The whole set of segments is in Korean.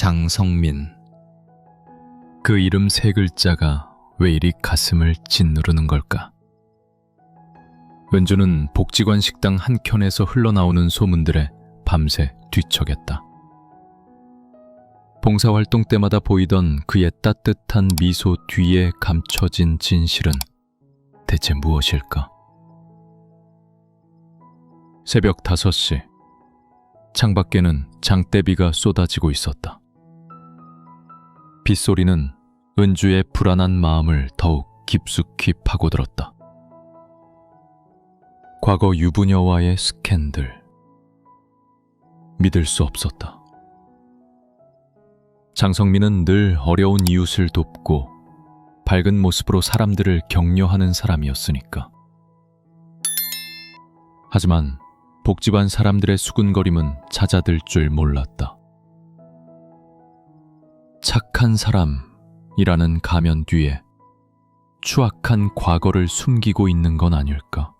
장성민. 그 이름 세 글자가 왜 이리 가슴을 짓누르는 걸까? 은주는 복지관 식당 한 켠에서 흘러나오는 소문들에 밤새 뒤척였다. 봉사활동 때마다 보이던 그의 따뜻한 미소 뒤에 감춰진 진실은 대체 무엇일까? 새벽 5시. 창밖에는 장대비가 쏟아지고 있었다. 빗소리는 은주의 불안한 마음을 더욱 깊숙이 파고들었다. 과거 유부녀와의 스캔들. 믿을 수 없었다. 장성민은 늘 어려운 이웃을 돕고 밝은 모습으로 사람들을 격려하는 사람이었으니까. 하지만 복지반 사람들의 수군거림은 잦아들 줄 몰랐다. 착한 사람이라는 가면 뒤에 추악한 과거를 숨기고 있는 건 아닐까.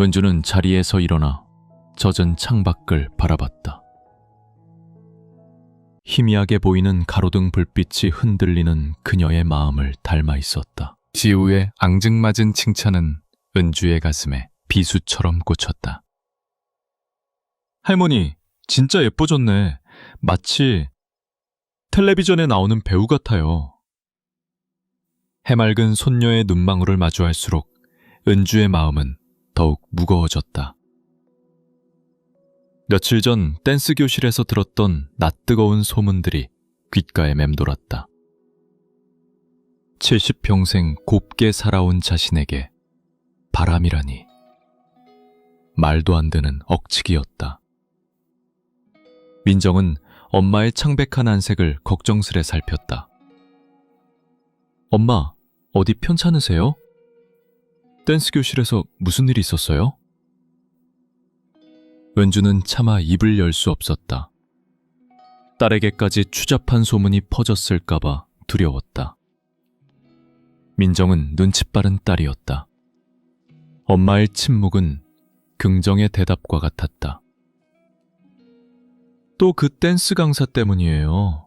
은주는 자리에서 일어나 젖은 창밖을 바라봤다. 희미하게 보이는 가로등 불빛이 흔들리는 그녀의 마음을 닮아 있었다. 지우의 앙증맞은 칭찬은 은주의 가슴에 비수처럼 꽂혔다. 할머니, 진짜 예뻐졌네. 마치 텔레비전에 나오는 배우 같아요. 해맑은 손녀의 눈망울을 마주할수록 은주의 마음은 더욱 무거워졌다. 며칠 전 댄스 교실에서 들었던 낯뜨거운 소문들이 귓가에 맴돌았다. 70평생 곱게 살아온 자신에게 바람이라니. 말도 안 되는 억측이었다. 민정은 엄마의 창백한 안색을 걱정스레 살폈다. 엄마, 어디 편찮으세요? 댄스 교실에서 무슨 일이 있었어요? 은주는 차마 입을 열 수 없었다. 딸에게까지 추잡한 소문이 퍼졌을까봐 두려웠다. 민정은 눈치 빠른 딸이었다. 엄마의 침묵은 긍정의 대답과 같았다. 또 그 댄스 강사 때문이에요.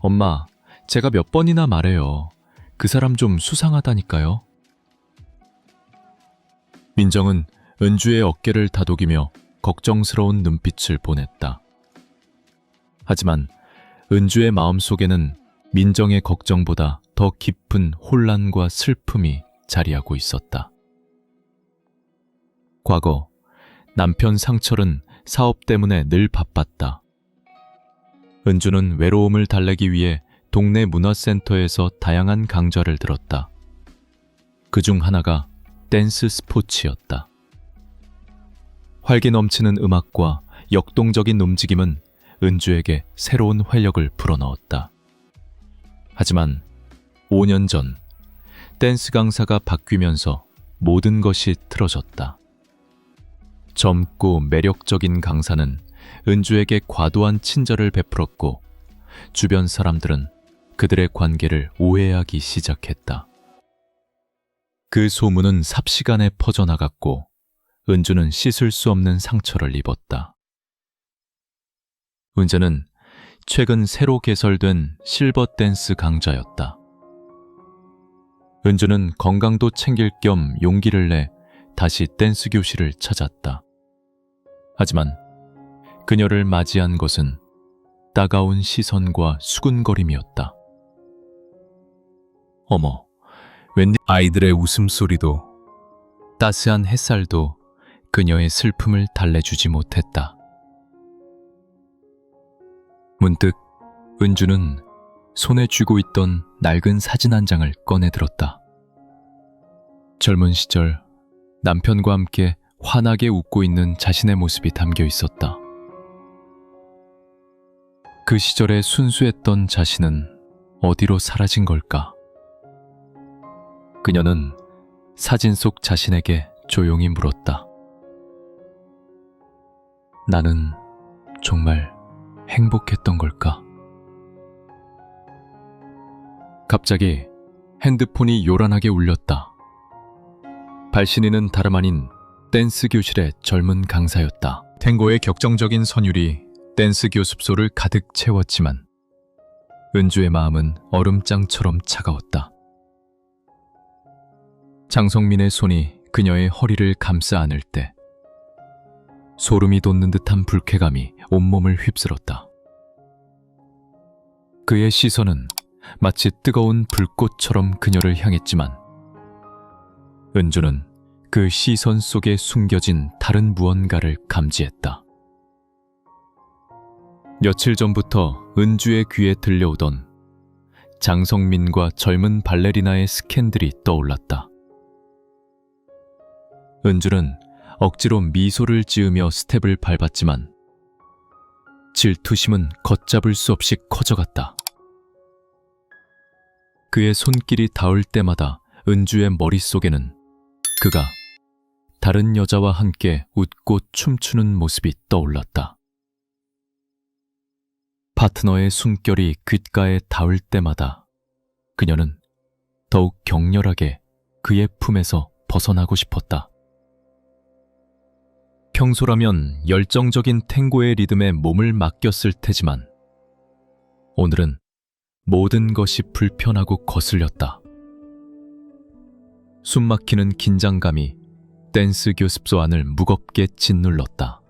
엄마, 제가 몇 번이나 말해요. 그 사람 좀 수상하다니까요. 민정은 은주의 어깨를 다독이며 걱정스러운 눈빛을 보냈다. 하지만 은주의 마음속에는 민정의 걱정보다 더 깊은 혼란과 슬픔이 자리하고 있었다. 과거 남편 상철은 사업 때문에 늘 바빴다. 은주는 외로움을 달래기 위해 동네 문화센터에서 다양한 강좌를 들었다. 그 중 하나가 댄스 스포츠였다. 활기 넘치는 음악과 역동적인 움직임은 은주에게 새로운 활력을 불어넣었다. 하지만 5년 전 댄스 강사가 바뀌면서 모든 것이 틀어졌다. 젊고 매력적인 강사는 은주에게 과도한 친절을 베풀었고 주변 사람들은 그들의 관계를 오해하기 시작했다. 그 소문은 삽시간에 퍼져나갔고 은주는 씻을 수 없는 상처를 입었다. 은주는 최근 새로 개설된 실버 댄스 강좌였다. 은주는 건강도 챙길 겸 용기를 내 다시 댄스 교실을 찾았다. 하지만 그녀를 맞이한 것은 따가운 시선과 수군거림이었다. 어머, 웬일 아이들의 웃음소리도 따스한 햇살도 그녀의 슬픔을 달래주지 못했다. 문득 은주는 손에 쥐고 있던 낡은 사진 한 장을 꺼내 들었다. 젊은 시절 남편과 함께 환하게 웃고 있는 자신의 모습이 담겨 있었다. 그 시절의 순수했던 자신은 어디로 사라진 걸까? 그녀는 사진 속 자신에게 조용히 물었다. 나는 정말 행복했던 걸까? 갑자기 핸드폰이 요란하게 울렸다. 발신인은 다름 아닌 댄스 교실의 젊은 강사였다. 탱고의 격정적인 선율이 댄스 교습소를 가득 채웠지만 은주의 마음은 얼음장처럼 차가웠다. 장성민의 손이 그녀의 허리를 감싸 안을 때 소름이 돋는 듯한 불쾌감이 온몸을 휩쓸었다. 그의 시선은 마치 뜨거운 불꽃처럼 그녀를 향했지만 은주는 그 시선 속에 숨겨진 다른 무언가를 감지했다. 며칠 전부터 은주의 귀에 들려오던 장성민과 젊은 발레리나의 스캔들이 떠올랐다. 은주는 억지로 미소를 지으며 스텝을 밟았지만 질투심은 걷잡을 수 없이 커져갔다. 그의 손길이 닿을 때마다 은주의 머릿속에는 그가 다른 여자와 함께 웃고 춤추는 모습이 떠올랐다. 파트너의 숨결이 귓가에 닿을 때마다 그녀는 더욱 격렬하게 그의 품에서 벗어나고 싶었다. 평소라면 열정적인 탱고의 리듬에 몸을 맡겼을 테지만 오늘은 모든 것이 불편하고 거슬렸다. 숨막히는 긴장감이 댄스 교습소 안을 무겁게 짓눌렀다.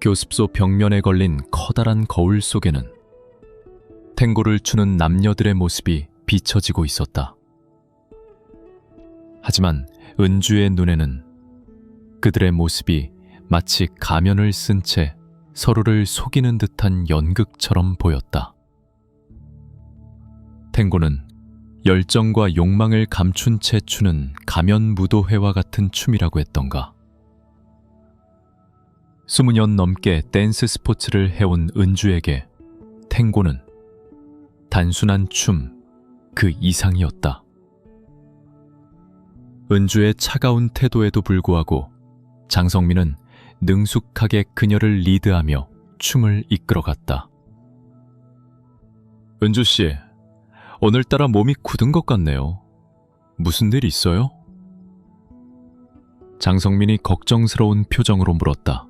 교습소 벽면에 걸린 커다란 거울 속에는 탱고를 추는 남녀들의 모습이 비춰지고 있었다. 하지만 은주의 눈에는 그들의 모습이 마치 가면을 쓴 채 서로를 속이는 듯한 연극처럼 보였다. 탱고는 열정과 욕망을 감춘 채 추는 가면 무도회와 같은 춤이라고 했던가. 스무 년 넘게 댄스 스포츠를 해온 은주에게 탱고는 단순한 춤 그 이상이었다. 은주의 차가운 태도에도 불구하고 장성민은 능숙하게 그녀를 리드하며 춤을 이끌어갔다. 은주 씨, 오늘따라 몸이 굳은 것 같네요. 무슨 일 있어요? 장성민이 걱정스러운 표정으로 물었다.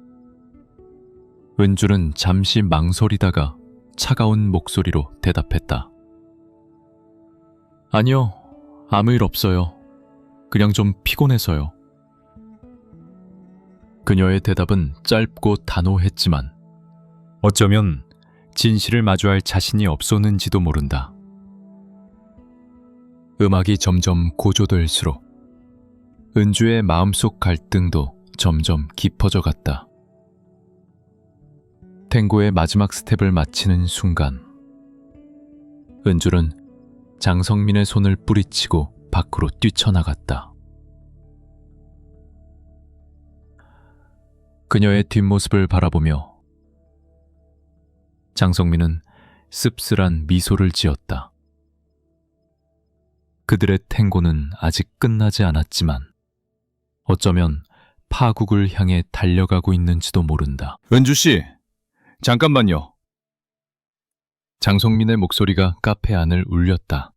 은주는 잠시 망설이다가 차가운 목소리로 대답했다. 아니요, 아무 일 없어요. 그냥 좀 피곤해서요. 그녀의 대답은 짧고 단호했지만 어쩌면 진실을 마주할 자신이 없었는지도 모른다. 음악이 점점 고조될수록 은주의 마음속 갈등도 점점 깊어져 갔다. 탱고의 마지막 스텝을 마치는 순간 은주는 장성민의 손을 뿌리치고 밖으로 뛰쳐나갔다. 그녀의 뒷모습을 바라보며 장성민은 씁쓸한 미소를 지었다. 그들의 탱고는 아직 끝나지 않았지만 어쩌면 파국을 향해 달려가고 있는지도 모른다. 은주 씨, 잠깐만요. 장성민의 목소리가 카페 안을 울렸다.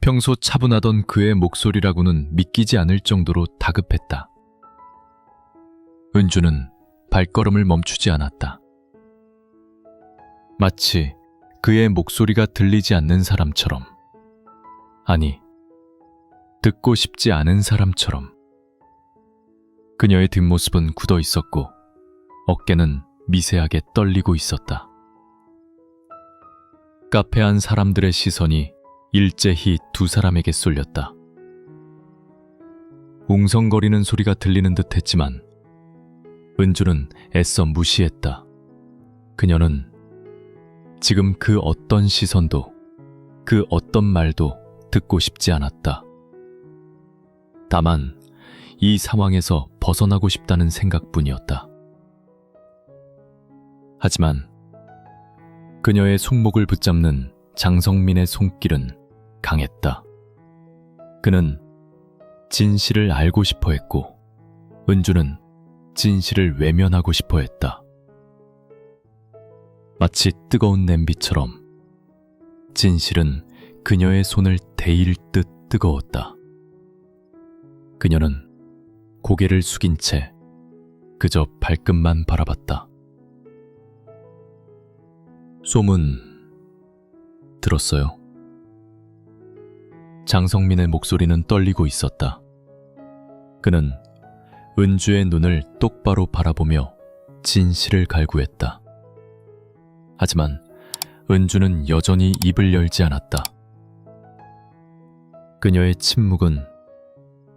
평소 차분하던 그의 목소리라고는 믿기지 않을 정도로 다급했다. 은주는 발걸음을 멈추지 않았다. 마치 그의 목소리가 들리지 않는 사람처럼, 아니, 듣고 싶지 않은 사람처럼. 그녀의 뒷모습은 굳어 있었고, 어깨는 미세하게 떨리고 있었다. 카페 안 사람들의 시선이 일제히 두 사람에게 쏠렸다. 웅성거리는 소리가 들리는 듯 했지만 은주는 애써 무시했다. 그녀는 지금 그 어떤 시선도 그 어떤 말도 듣고 싶지 않았다. 다만 이 상황에서 벗어나고 싶다는 생각뿐이었다. 하지만 그녀의 손목을 붙잡는 장성민의 손길은 강했다. 그는 진실을 알고 싶어 했고, 은주는 진실을 외면하고 싶어 했다. 마치 뜨거운 냄비처럼 진실은 그녀의 손을 데일 듯 뜨거웠다. 그녀는 고개를 숙인 채 그저 발끝만 바라봤다. 소문 들었어요. 장성민의 목소리는 떨리고 있었다. 그는 은주의 눈을 똑바로 바라보며 진실을 갈구했다. 하지만 은주는 여전히 입을 열지 않았다. 그녀의 침묵은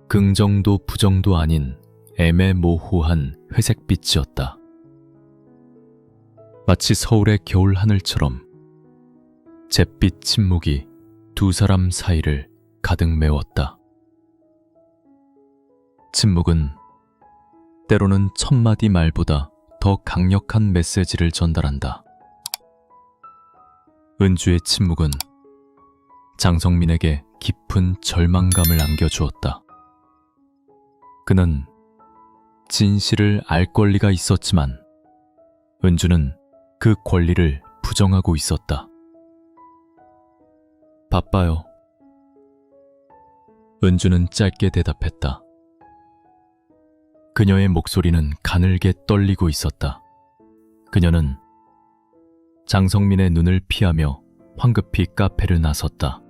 긍정도 부정도 아닌 애매모호한 회색빛이었다. 마치 서울의 겨울 하늘처럼 잿빛 침묵이 두 사람 사이를 가득 메웠다. 침묵은 때로는 천마디 말보다 더 강력한 메시지를 전달한다. 은주의 침묵은 장성민에게 깊은 절망감을 안겨주었다. 그는 진실을 알 권리가 있었지만 은주는 그 권리를 부정하고 있었다. 바빠요. 은주는 짧게 대답했다. 그녀의 목소리는 가늘게 떨리고 있었다. 그녀는 장성민의 눈을 피하며 황급히 카페를 나섰다.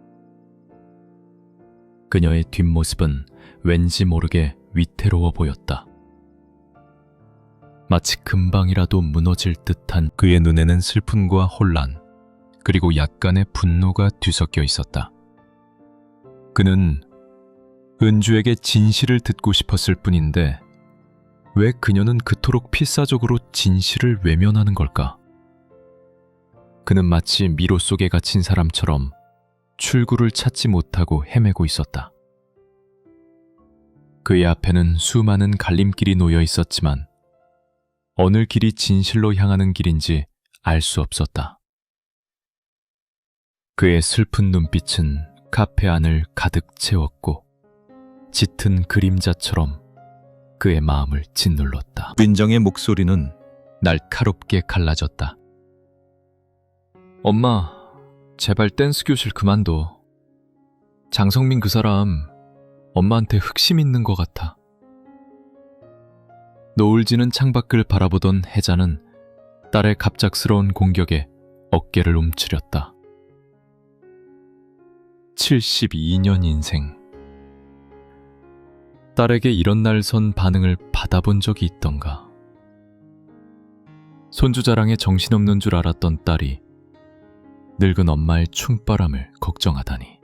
그녀의 뒷모습은 왠지 모르게 위태로워 보였다. 마치 금방이라도 무너질 듯한 그의 눈에는 슬픔과 혼란, 그리고 약간의 분노가 뒤섞여 있었다. 그는 은주에게 진실을 듣고 싶었을 뿐인데, 왜 그녀는 그토록 필사적으로 진실을 외면하는 걸까? 그는 마치 미로 속에 갇힌 사람처럼 출구를 찾지 못하고 헤매고 있었다. 그의 앞에는 수많은 갈림길이 놓여 있었지만 어느 길이 진실로 향하는 길인지 알 수 없었다. 그의 슬픈 눈빛은 카페 안을 가득 채웠고 짙은 그림자처럼 그의 마음을 짓눌렀다. 민정의 목소리는 날카롭게 갈라졌다. 엄마, 제발 댄스 교실 그만둬. 장성민 그 사람 엄마한테 흑심 있는 것 같아. 노을 지는 창밖을 바라보던 혜자는 딸의 갑작스러운 공격에 어깨를 움츠렸다. 72년 인생. 딸에게 이런 날선 반응을 받아본 적이 있던가. 손주 자랑에 정신없는 줄 알았던 딸이 늙은 엄마의 충바람을 걱정하다니.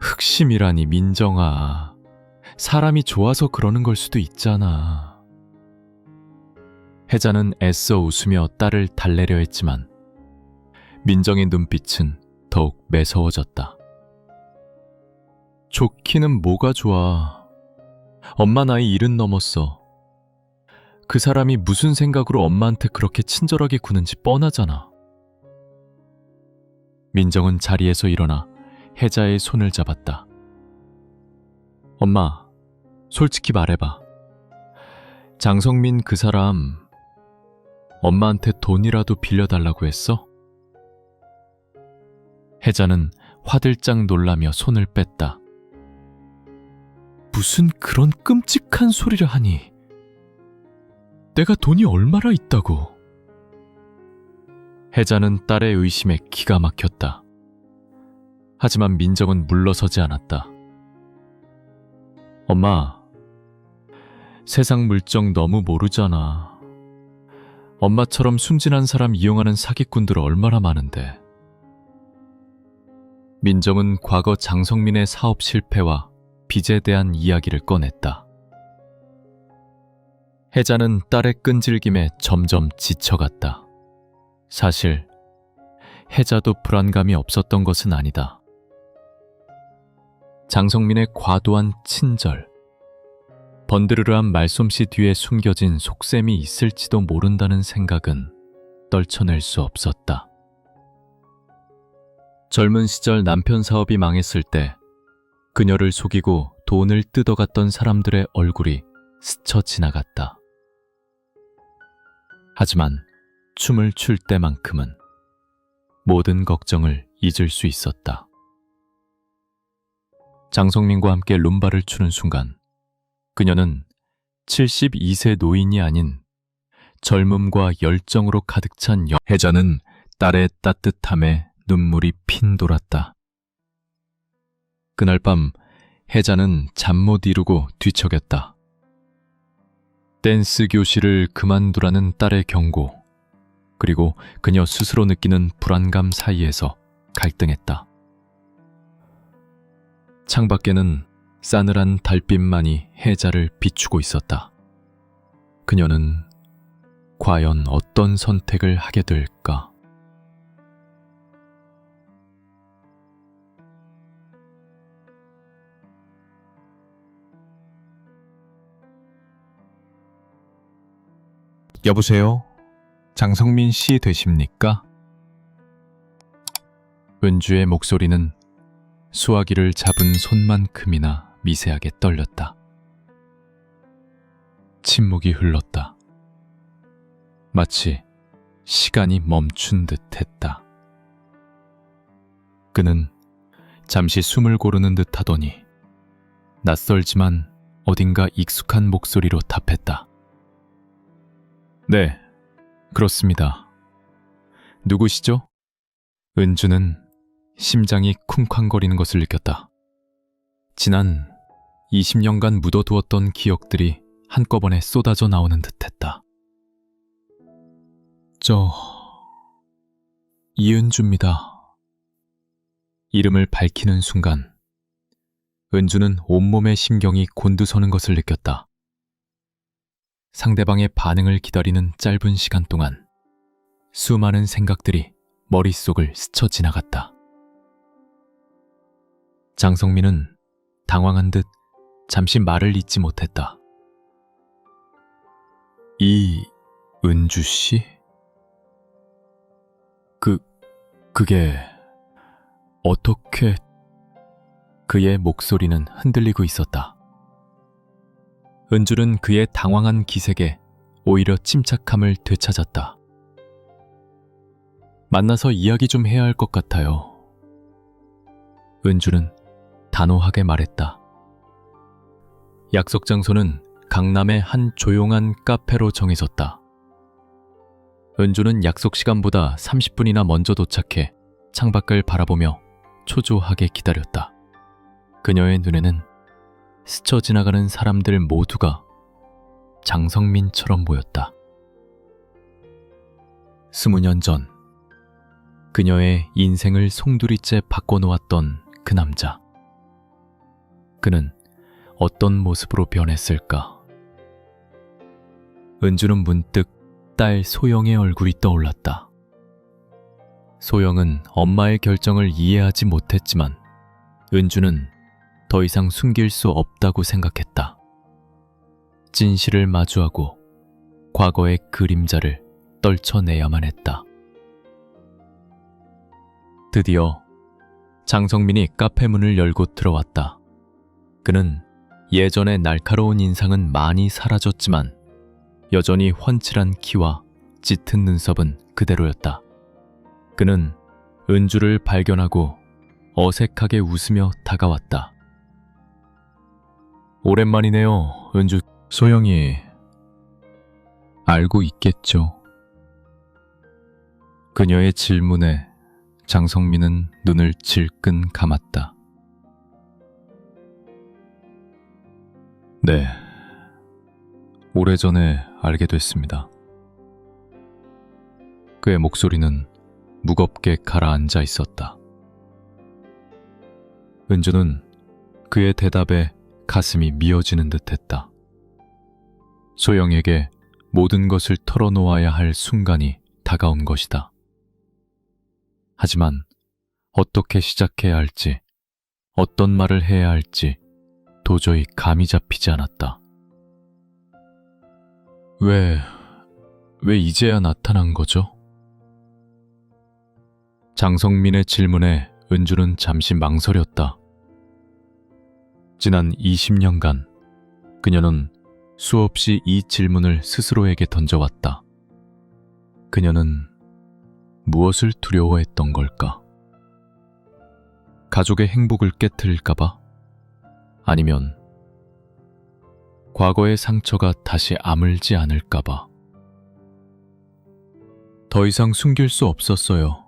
흑심이라니 민정아. 사람이 좋아서 그러는 걸 수도 있잖아. 혜자는 애써 웃으며 딸을 달래려 했지만 민정의 눈빛은 더욱 매서워졌다. 좋기는 뭐가 좋아. 엄마 나이 일은 넘었어. 그 사람이 무슨 생각으로 엄마한테 그렇게 친절하게 구는지 뻔하잖아. 민정은 자리에서 일어나 혜자의 손을 잡았다. 엄마, 솔직히 말해봐. 장성민 그 사람 엄마한테 돈이라도 빌려달라고 했어? 혜자는 화들짝 놀라며 손을 뺐다. 무슨 그런 끔찍한 소리를 하니? 내가 돈이 얼마나 있다고? 혜자는 딸의 의심에 기가 막혔다. 하지만 민정은 물러서지 않았다. 엄마, 세상 물정 너무 모르잖아. 엄마처럼 순진한 사람 이용하는 사기꾼들 얼마나 많은데. 민정은 과거 장성민의 사업 실패와 빚에 대한 이야기를 꺼냈다. 혜자는 딸의 끈질김에 점점 지쳐갔다. 사실 혜자도 불안감이 없었던 것은 아니다. 장성민의 과도한 친절, 번드르르한 말솜씨 뒤에 숨겨진 속셈이 있을지도 모른다는 생각은 떨쳐낼 수 없었다. 젊은 시절 남편 사업이 망했을 때 그녀를 속이고 돈을 뜯어갔던 사람들의 얼굴이 스쳐 지나갔다. 하지만 춤을 출 때만큼은 모든 걱정을 잊을 수 있었다. 장성민과 함께 룸바를 추는 순간 그녀는 72세 노인이 아닌 젊음과 열정으로 가득 찬 여... 혜자는 딸의 따뜻함에 눈물이 핀 돌았다. 그날 밤 혜자는 잠 못 이루고 뒤척였다. 댄스 교실을 그만두라는 딸의 경고, 그리고 그녀 스스로 느끼는 불안감 사이에서 갈등했다. 창밖에는 싸늘한 달빛만이 혜자를 비추고 있었다. 그녀는 과연 어떤 선택을 하게 될까? 여보세요? 장성민 씨 되십니까? 은주의 목소리는 수화기를 잡은 손만큼이나 미세하게 떨렸다. 침묵이 흘렀다. 마치 시간이 멈춘 듯 했다. 그는 잠시 숨을 고르는 듯 하더니 낯설지만 어딘가 익숙한 목소리로 답했다. 네, 그렇습니다. 누구시죠? 은주는 심장이 쿵쾅거리는 것을 느꼈다. 지난 20년간 묻어두었던 기억들이 한꺼번에 쏟아져 나오는 듯했다. 저 이은주입니다. 이름을 밝히는 순간 은주는 온몸의 심경이 곤두서는 것을 느꼈다. 상대방의 반응을 기다리는 짧은 시간 동안 수많은 생각들이 머릿속을 스쳐 지나갔다. 장성민은 당황한 듯 잠시 말을 잇지 못했다. 이 은주 씨? 그, 그게 어떻게 그의 목소리는 흔들리고 있었다. 은주는 그의 당황한 기색에 오히려 침착함을 되찾았다. 만나서 이야기 좀 해야 할 것 같아요. 은주는 단호하게 말했다. 약속 장소는 강남의 한 조용한 카페로 정해졌다. 은주는 약속 시간보다 30분이나 먼저 도착해 창밖을 바라보며 초조하게 기다렸다. 그녀의 눈에는 스쳐 지나가는 사람들 모두가 장성민처럼 보였다. 스무 년 전, 그녀의 인생을 송두리째 바꿔놓았던 그 남자. 그는 어떤 모습으로 변했을까? 은주는 문득 딸 소영의 얼굴이 떠올랐다. 소영은 엄마의 결정을 이해하지 못했지만 은주는 더 이상 숨길 수 없다고 생각했다. 진실을 마주하고 과거의 그림자를 떨쳐내야만 했다. 드디어 장성민이 카페 문을 열고 들어왔다. 그는 예전의 날카로운 인상은 많이 사라졌지만 여전히 훤칠한 키와 짙은 눈썹은 그대로였다. 그는 은주를 발견하고 어색하게 웃으며 다가왔다. 오랜만이네요, 은주. 소영이 알고 있겠죠. 그녀의 질문에 장성민은 눈을 질끈 감았다. 네. 오래전에 알게 됐습니다. 그의 목소리는 무겁게 가라앉아 있었다. 은주는 그의 대답에 가슴이 미어지는 듯 했다. 소영에게 모든 것을 털어놓아야 할 순간이 다가온 것이다. 하지만 어떻게 시작해야 할지, 어떤 말을 해야 할지 도저히 감이 잡히지 않았다. 왜, 왜 이제야 나타난 거죠? 장성민의 질문에 은주는 잠시 망설였다. 지난 20년간 그녀는 수없이 이 질문을 스스로에게 던져왔다. 그녀는 무엇을 두려워했던 걸까? 가족의 행복을 깨뜨릴까봐? 아니면 과거의 상처가 다시 아물지 않을까봐. 더 이상 숨길 수 없었어요.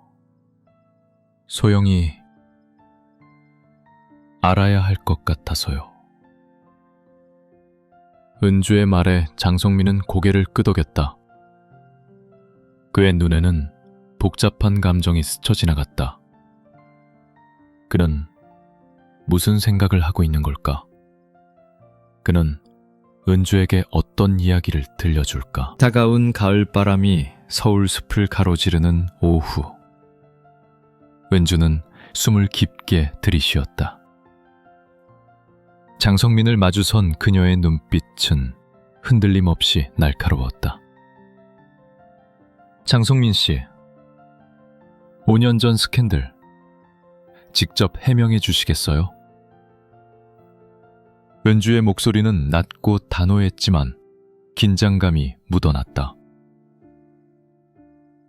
소영이 알아야 할 것 같아서요. 은주의 말에 장성민은 고개를 끄덕였다. 그의 눈에는 복잡한 감정이 스쳐 지나갔다. 그는 무슨 생각을 하고 있는 걸까? 그는 은주에게 어떤 이야기를 들려줄까? 다가온 가을바람이 서울 숲을 가로지르는 오후. 은주는 숨을 깊게 들이쉬었다. 장성민을 마주선 그녀의 눈빛은 흔들림 없이 날카로웠다. 장성민 씨, 5년 전 스캔들 직접 해명해 주시겠어요? 은주의 목소리는 낮고 단호했지만 긴장감이 묻어났다.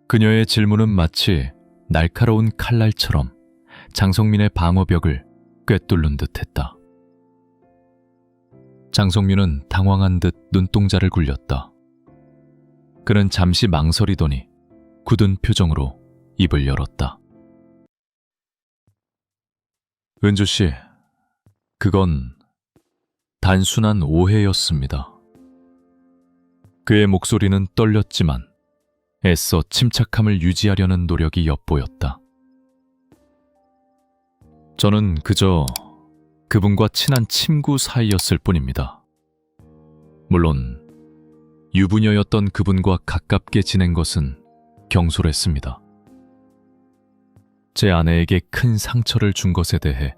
그녀의 질문은 마치 날카로운 칼날처럼 장성민의 방어벽을 꿰뚫는 듯했다. 장성민은 당황한 듯 눈동자를 굴렸다. 그는 잠시 망설이더니 굳은 표정으로 입을 열었다. 은주 씨, 그건 단순한 오해였습니다. 그의 목소리는 떨렸지만 애써 침착함을 유지하려는 노력이 엿보였다. 저는 그저 그분과 친한 친구 사이였을 뿐입니다. 물론 유부녀였던 그분과 가깝게 지낸 것은 경솔했습니다. 제 아내에게 큰 상처를 준 것에 대해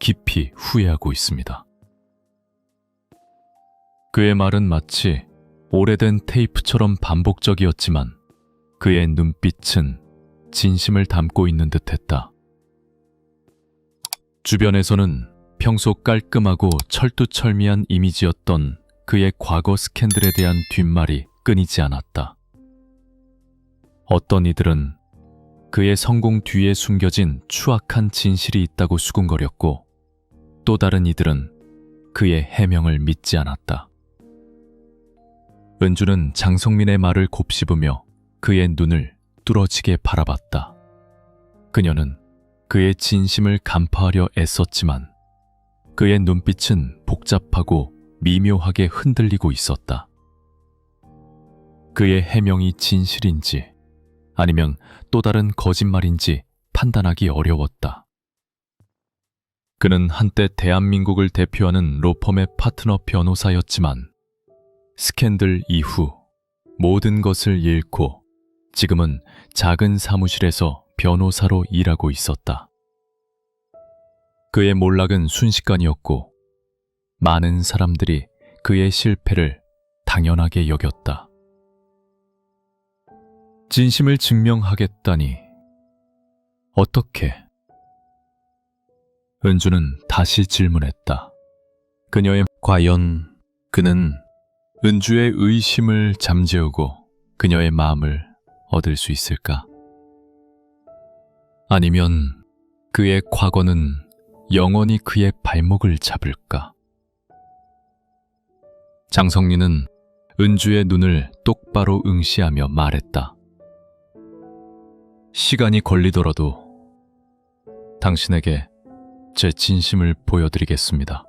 깊이 후회하고 있습니다. 그의 말은 마치 오래된 테이프처럼 반복적이었지만 그의 눈빛은 진심을 담고 있는 듯 했다. 주변에서는 평소 깔끔하고 철두철미한 이미지였던 그의 과거 스캔들에 대한 뒷말이 끊이지 않았다. 어떤 이들은 그의 성공 뒤에 숨겨진 추악한 진실이 있다고 수군거렸고 또 다른 이들은 그의 해명을 믿지 않았다. 은주는 장성민의 말을 곱씹으며 그의 눈을 뚫어지게 바라봤다. 그녀는 그의 진심을 간파하려 애썼지만 그의 눈빛은 복잡하고 미묘하게 흔들리고 있었다. 그의 해명이 진실인지 아니면 또 다른 거짓말인지 판단하기 어려웠다. 그는 한때 대한민국을 대표하는 로펌의 파트너 변호사였지만 스캔들 이후 모든 것을 잃고 지금은 작은 사무실에서 변호사로 일하고 있었다. 그의 몰락은 순식간이었고 많은 사람들이 그의 실패를 당연하게 여겼다. 진심을 증명하겠다니 어떻게? 은주는 다시 질문했다. 그녀의 과연 그는 은주의 의심을 잠재우고 그녀의 마음을 얻을 수 있을까? 아니면 그의 과거는 영원히 그의 발목을 잡을까? 장성리는 은주의 눈을 똑바로 응시하며 말했다. 시간이 걸리더라도 당신에게 제 진심을 보여드리겠습니다.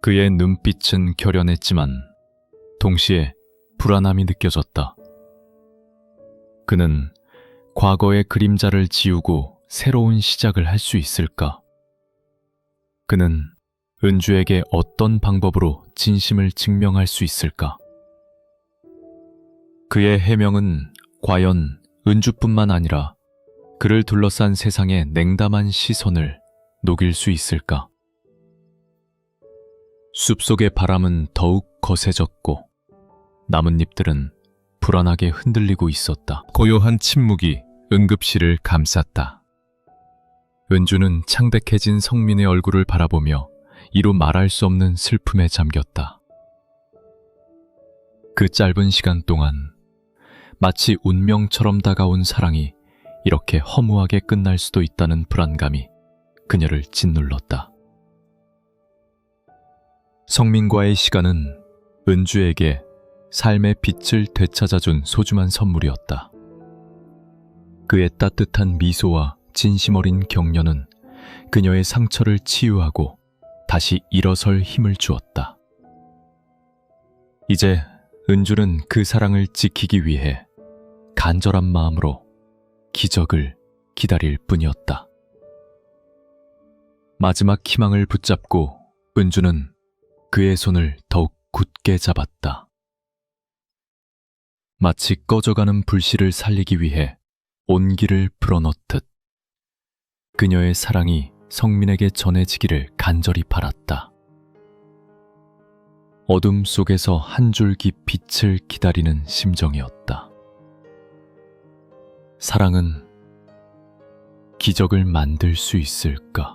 그의 눈빛은 결연했지만 동시에 불안함이 느껴졌다. 그는 과거의 그림자를 지우고 새로운 시작을 할 수 있을까? 그는 은주에게 어떤 방법으로 진심을 증명할 수 있을까? 그의 해명은 과연 은주뿐만 아니라 그를 둘러싼 세상의 냉담한 시선을 녹일 수 있을까? 숲속의 바람은 더욱 거세졌고 나뭇잎들은 불안하게 흔들리고 있었다. 고요한 침묵이 응급실을 감쌌다. 은주는 창백해진 성민의 얼굴을 바라보며 이루 말할 수 없는 슬픔에 잠겼다. 그 짧은 시간 동안 마치 운명처럼 다가온 사랑이 이렇게 허무하게 끝날 수도 있다는 불안감이 그녀를 짓눌렀다. 성민과의 시간은 은주에게 삶의 빛을 되찾아준 소중한 선물이었다. 그의 따뜻한 미소와 진심 어린 격려는 그녀의 상처를 치유하고 다시 일어설 힘을 주었다. 이제 은주는 그 사랑을 지키기 위해 간절한 마음으로 기적을 기다릴 뿐이었다. 마지막 희망을 붙잡고 은주는 그의 손을 더욱 굳게 잡았다. 마치 꺼져가는 불씨를 살리기 위해 온기를 불어넣듯 그녀의 사랑이 성민에게 전해지기를 간절히 바랐다. 어둠 속에서 한 줄기 빛을 기다리는 심정이었다. 사랑은 기적을 만들 수 있을까?